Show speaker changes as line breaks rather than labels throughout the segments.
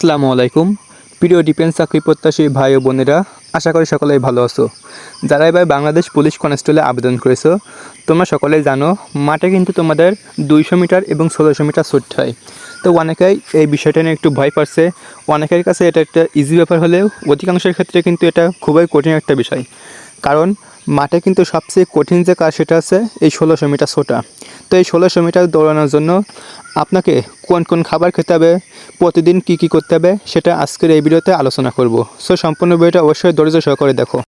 আসসালামু আলাইকুম। প্রিয় ডিফেন্স চাকরি প্রত্যাশী ভাই ও বোনেরা, আশা করি সকলেই ভালো আছো। যারা এবার বাংলাদেশ পুলিশ কনস্টেবলে আবেদন করেছ, তোমরা সকলেই জানো, মাঠে কিন্তু তোমাদের দুইশো মিটার এবং ষোলোশো মিটার ছুটতে হয়। তো অনেকেই এই বিষয়টা নিয়ে একটু ভয় পাচ্ছে। অনেকের কাছে এটা একটা ইজি ব্যাপার হলেও অধিকাংশের ক্ষেত্রে কিন্তু এটা খুবই কঠিন একটা বিষয়। কারণ মাঠে কিন্তু সবচেয়ে কঠিন যে কাজ সেটা আছে এই ষোলোশো মিটার ছোটা। তো এই ষোলোশো মিটার দৌড়ানোর জন্য আপনাকে কোন কোন খাবার খেতে হবে, প্রতিদিন কি কি করতে হবে, সেটা আজকের এই ভিডিওতে আলোচনা করব। সো সম্পূর্ণ ভিডিওটা অবশ্যই ধৈর্য সহকারে দেখো।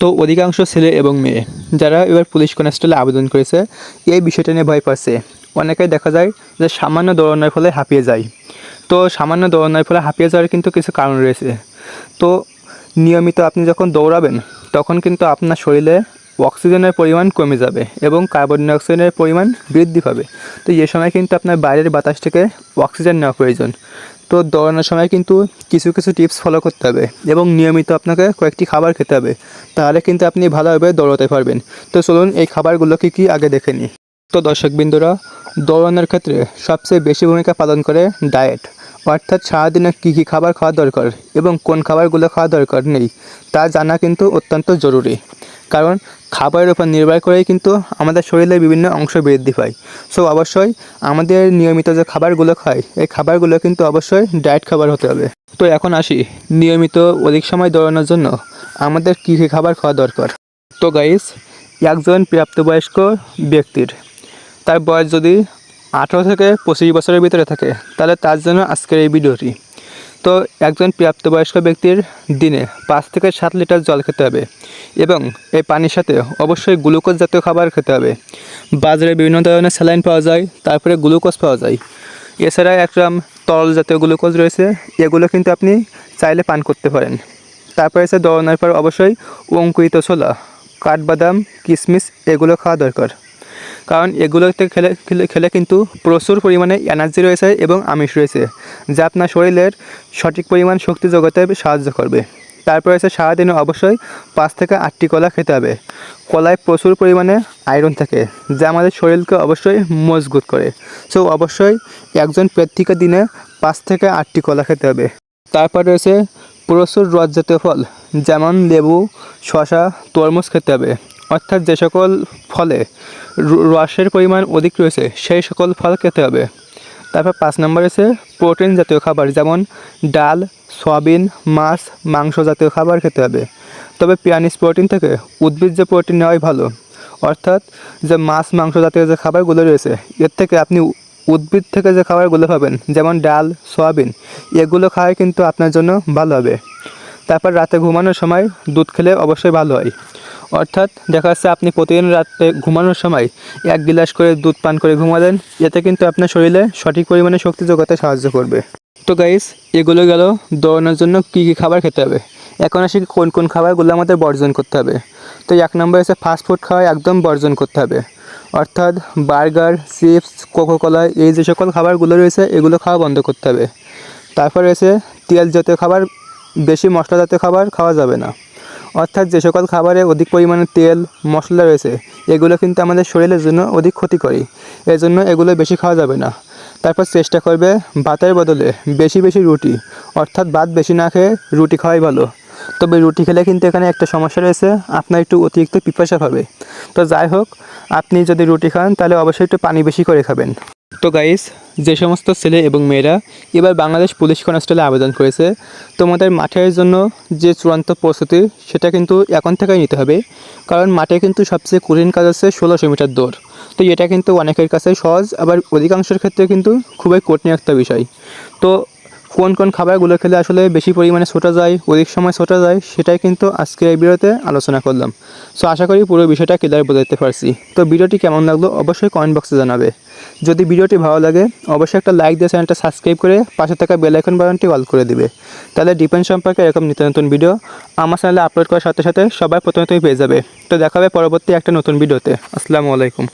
তো অধিকাংশ ছেলে এবং মেয়ে, যারা এবার পুলিশ কনস্টেবলে আবেদন করেছে, এই বিষয়টা নিয়ে ভয় পাচ্ছে। অনেকেই দেখা যায় যে সামান্য দৌড়ানোর ফলে হাঁপিয়ে যায়। তো সামান্য দৌড়ানোর ফলে হাঁপিয়ে যাওয়ার কিন্তু কিছু কারণ রয়েছে। তো নিয়মিত আপনি যখন দৌড়াবেন, তখন কিন্তু আপনার শরীরে অক্সিজেনের পরিমাণ কমে যাবে এবং কার্বন ডাইঅক্সাইডের পরিমাণ বৃদ্ধি পাবে। তো এই সময় কিন্তু আপনার বাইরের বাতাস থেকে অক্সিজেন নেওয়া প্রয়োজন। তো দৌড়ানোর সময় কিন্তু কিছু কিছু টিপস ফলো করতে হবে এবং নিয়মিত আপনাকে কয়েকটি খাবার খেতে হবে। তাহলে কিন্তু আপনি ভালোভাবে দৌড়াতে পারবেন। তো চলুন এই খাবারগুলো কী কী আগে দেখে নিই। তো দর্শকবৃন্দরা দৌড়ানোর ক্ষেত্রে সবচেয়ে বেশি ভূমিকা পালন করে ডায়েট, অর্থাৎ সারাদিনে কী কী খাবার খাওয়া দরকার এবং কোন খাবারগুলো খাওয়া দরকার নেই, তা জানা কিন্তু অত্যন্ত জরুরি। কারণ খাবারের উপর নির্ভর করেই কিন্তু আমাদের শরীরের বিভিন্ন অংশ বৃদ্ধি পায়। সো অবশ্যই আমাদের নিয়মিত যে খাবারগুলো খাই, এই খাবারগুলো কিন্তু অবশ্যই ডায়েট খাবার হতে হবে। তো এখন আসি নিয়মিত অধিক সময় দৌড়ানোর জন্য আমাদের কী কী খাবার খাওয়া দরকার। তো গাইস একজন প্রাপ্তবয়স্ক ব্যক্তির তার বয়স যদি আঠেরো থেকে পঁচিশ বছরের ভিতরে থাকে, তাহলে তার জন্য আজকের এই ভিডিওটি। তো একজন প্রাপ্তবয়স্ক ব্যক্তির দিনে পাঁচ থেকে সাত লিটার জল খেতে হবে এবং এই পানির সাথে অবশ্যই গ্লুকোজ জাতীয় খাবার খেতে হবে। বাজারে বিভিন্ন ধরনের স্যালাইন পাওয়া যায়, তারপরে গ্লুকোজ পাওয়া যায়। এছাড়া একরাম তরল জাতীয় গ্লুকোজ রয়েছে, এগুলো কিন্তু আপনি চাইলে পান করতে পারেন। তারপরে এসে দৌড়ানোর পর অবশ্যই অঙ্কুরিত ছোলা, কাঠবাদাম, কিশমিশ, এগুলো খাওয়া দরকার। কারণ এগুলোতে খেলে খেলে খেলে কিন্তু প্রচুর পরিমাণে এনার্জি রয়েছে এবং আমিষ রয়েছে, যা আপনার শরীরের সঠিক পরিমাণ শক্তি যোগাতে সাহায্য করবে। তারপর এসে সারাদিনে অবশ্যই পাঁচ থেকে আটটি কলা খেতে হবে। কলায় প্রচুর পরিমাণে আয়রন থাকে, যা আমাদের শরীরকে অবশ্যই মজবুত করে। সো অবশ্যই একজন প্রার্থীকে দিনে পাঁচ থেকে আটটি কলা খেতে হবে। তারপর রয়েছে প্রচুর রস জাতীয় ফল, যেমন লেবু শশা তরমুজ খেতে হবে। অর্থাৎ যে সকল ফলে রসের পরিমাণ অধিক রয়েছে, সেই সকল ফল খেতে হবে। তারপর পাঁচ নম্বর আছে প্রোটিন জাতীয় খাবার, যেমন ডাল, সয়াবিন, মাছ, মাংস জাতীয় খাবার খেতে হবে। তবে পিয়ানিস প্রোটিন থেকে উদ্ভিজ্জ প্রোটিন নেওয়াই ভালো, অর্থাৎ যে মাছ, মাংস জাতীয় যে খাবারগুলো রয়েছে, এর থেকে আপনি উদ্ভিদ থেকে যে খাবারগুলো পাবেন, যেমন ডাল, সয়াবিন, এগুলো খাওয়াই কিন্তু আপনার জন্য ভালো হবে। তারপর রাতে ঘুমানোর সময় দুধ খেলে অবশ্যই ভালো হয়। অর্থাৎ দেখা যাচ্ছে আপনি প্রতিদিন রাতে ঘুমানোর সময় এক গিলাস করে দুধ পান করে ঘুমালেন, এতে কিন্তু আপনার শরীরে সঠিক পরিমাণে শক্তি জোগাতে সাহায্য করবে। তো গাইস এগুলো গেল দৌড়ানোর জন্য কী কী খাবার খেতে হবে। এখন আসি কোন কোন খাবারগুলো আমাদের বর্জন করতে হবে। তো এক নম্বর হচ্ছে ফাস্ট ফুড খাওয়া একদম বর্জন করতে হবে। অর্থাৎ বার্গার চিপস কোকোকলা এই যে সকল খাবারগুলো রয়েছে, এগুলো খাওয়া বন্ধ করতে হবে। তারপর রয়েছে তেল জাতীয় খাবার, বেশি মশলা জাতীয় খাবার খাওয়া যাবে না। অর্থাৎ যে সকল খাবারে অধিক পরিমাণে তেল, মশলা রয়েছে, এগুলো কিন্তু আমাদের শরীরের জন্য অধিক ক্ষতিকরী। এর জন্য এগুলো বেশি খাওয়া যাবে না। তারপর চেষ্টা করবে ভাতের বদলে বেশি বেশি রুটি, অর্থাৎ ভাত বেশি না খেয়ে রুটি খাওয়াই ভালো। তবে রুটি খেলে কিন্তু এখানে একটা সমস্যা রয়েছে, আপনার একটু অতিরিক্ত পিপাসা হবে। তো যাই হোক, আপনি যদি রুটি খান তাহলে অবশ্যই একটু পানি বেশি করে খাবেন। তো গাইস যে সমস্ত ছেলে এবং মেয়েরা এবার বাংলাদেশ পুলিশ কনস্টেবলে আবেদন করেছে, তোমাদের মাঠের জন্য যে চূড়ান্ত প্রস্তুতি, সেটা কিন্তু এখন থেকেই নিতে হবে। কারণ মাঠে কিন্তু সবচেয়ে কঠিন কাজ আছে ষোলোশো মিটার দৌড়। তো এটা কিন্তু অনেকের কাছে সহজ, আবার অধিকাংশের ক্ষেত্রে কিন্তু খুবই কঠিন একটা বিষয়। তো কোন কোন খাবারগুলো খেলে আসলে বেশি পরিমাণে ছোটা যায়, অধিক সময় ছোটা যায়, সেটাই কিন্তু আজকে এই ভিডিওতে আলোচনা করলাম। সো আশা করি পুরো বিষয়টা ক্লিয়ার বোঝাতে পারছি। তো ভিডিওটি কেমন লাগল অবশ্যই কমেন্ট বক্সে জানাবে। যদি ভিডিওটি ভালো লাগে, অবশ্যই একটা লাইক দিয়ে চ্যানেলটা সাবস্ক্রাইব করে পাশে থাকা বেল আইকন বাটনটি অল করে দিবে। তাহলে ডিপেন্ড সম্পর্কে এরকম নিত্য নতুন ভিডিও আমার চ্যানেলে আপলোড করার সাথে সাথে সবাই প্রথমে তুমি পেয়ে যাবে। তো দেখাবে পরবর্তী একটা নতুন ভিডিওতে আসসালামু আলাইকুম।